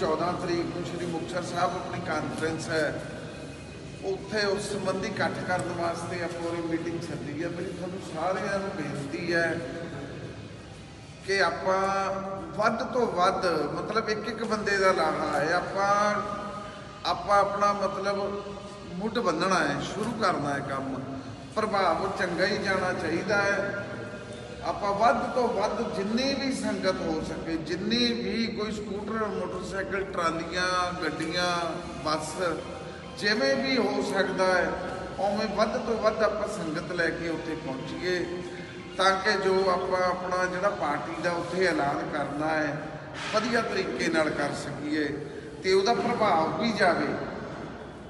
14 ਤਰੀਕ ਨੂੰ ਸ਼੍ਰੀ ਮੁਕਤਸਰ ਸਾਹਿਬ ਆਪਣੀ ਕਾਨਫਰੰਸ ਹੈ। ਉੱਥੇ ਉਸ ਸੰਬੰਧੀ ਇਕੱਠ ਕਰਨ ਵਾਸਤੇ ਆਪਾਂ ਉਹ ਮੀਟਿੰਗ ਸੱਦੀ ਹੈ। ਮੇਰੀ ਤੁਹਾਨੂੰ ਸਾਰਿਆਂ ਨੂੰ ਬੇਨਤੀ ਹੈ ਕਿ ਆਪਾਂ ਵੱਧ ਤੋਂ ਵੱਧ, ਮਤਲਬ ਇੱਕ ਇੱਕ ਬੰਦੇ ਦਾ ਲਾਹਾ ਹੈ। ਆਪਾਂ ਆਪਾਂ ਆਪਣਾ ਮਤਲਬ ਮੁੱਢ ਬੰਨਣਾ ਹੈ, ਸ਼ੁਰੂ ਕਰਨਾ ਹੈ ਕੰਮ। ਪ੍ਰਭਾਵ ਚੰਗਾ ਹੀ ਜਾਣਾ ਚਾਹੀਦਾ ਹੈ। ਆਪਾਂ ਵੱਧ ਤੋਂ ਵੱਧ ਜਿੰਨੀ ਵੀ ਸੰਗਤ ਹੋ ਸਕੇ, ਜਿੰਨੀ ਵੀ ਕੋਈ ਸਕੂਟਰ, ਮੋਟਰਸਾਈਕਲ, ਟਰਾਲੀਆਂ, ਗੱਡੀਆਂ, ਬੱਸ ਜਿਵੇਂ ਵੀ ਹੋ ਸਕਦਾ ਹੈ, ਉਵੇਂ ਵੱਧ ਤੋਂ ਵੱਧ ਆਪਾਂ ਸੰਗਤ ਲੈ ਕੇ ਉੱਥੇ ਪਹੁੰਚੀਏ ਤਾਂ ਕਿ ਜੋ ਆਪਾਂ ਆਪਣਾ ਜਿਹੜਾ ਪਾਰਟੀ ਦਾ ਉੱਥੇ ਐਲਾਨ ਕਰਨਾ ਹੈ, ਵਧੀਆ ਤਰੀਕੇ ਨਾਲ ਕਰ ਸਕੀਏ ਤੇ ਉਹਦਾ ਪ੍ਰਭਾਵ ਵੀ ਜਾਵੇ।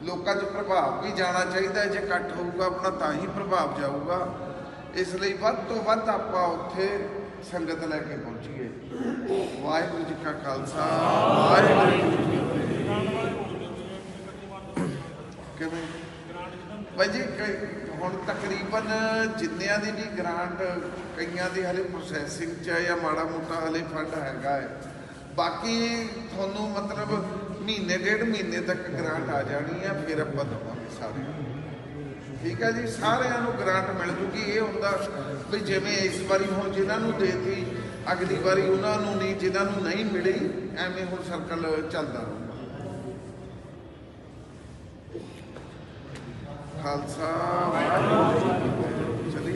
ਲੋਕਾਂ 'ਚ ਪ੍ਰਭਾਵ ਵੀ ਜਾਣਾ ਚਾਹੀਦਾ ਜੇ ਇਕੱਠ ਹੋਊਗਾ ਆਪਣਾ ਤਾਂ ਹੀ ਪ੍ਰਭਾਵ ਜਾਊਗਾ। ਇਸ ਲਈ ਵੱਧ ਤੋਂ ਵੱਧ ਆਪਾਂ ਉੱਥੇ ਸੰਗਤ ਲੈ ਕੇ ਪਹੁੰਚੀਏ। ਵਾਹਿਗੁਰੂ ਜੀ ਕਾ ਖਾਲਸਾ। ਵਾਹਿਗੁਰੂ ਜੀ ਕੀ ਫਤਿਹ। ਕਿਵੇਂ? ਭਾਈ ਜੀ, ਕਈ- ਹੁਣ ਤਕਰੀਬਨ ਜਿੰਨਿਆਂ ਦੀ ਵੀ ਗ੍ਰਾਂਟ ਕਈਆਂ ਦੀ ਹਲੇ ਪ੍ਰੋਸੈਸਿੰਗ 'ਚ ਹੈ ਜਾਂ ਮਾੜਾ ਮੋਟਾ ਹਲੇ ਫੰਡ ਹੈਗਾ ਹੈ। ਬਾਕੀ ਤੁਹਾਨੂੰ ਮਤਲਬ ਮਹੀਨੇ, ਡੇਢ ਮਹੀਨੇ ਤੱਕ ਗ੍ਰਾਂਟ ਆ ਜਾਣੀ ਹੈ, ਫਿਰ ਆਪਾਂ ਦਵਾਂਗੇ ਸਾਰਿਆਂ ਨੂੰ। ਠੀਕ ਹੈ ਜੀ, ਸਾਰਿਆਂ ਨੂੰ ਗ੍ਰਾਂਟ ਮਿਲ ਜੂਗੀ ਇਹ ਹੁੰਦਾ ਵੀ ਜਿਵੇਂ ਇਸ ਵਾਰੀ ਹੁਣ ਜਿਨ੍ਹਾਂ ਨੂੰ ਦੇਤੀ, ਅਗਲੀ ਵਾਰੀ ਉਹਨਾਂ ਨੂੰ ਨਹੀਂ, ਜਿਨ੍ਹਾਂ ਨੂੰ ਨਹੀਂ ਮਿਲੀ, ਐਵੇਂ ਹੁਣ ਸਰਕਲ ਚੱਲਦਾ ਰਹੂਗਾ। ਖਾਲਸਾ, ਵਾਹਿਗੁਰੂ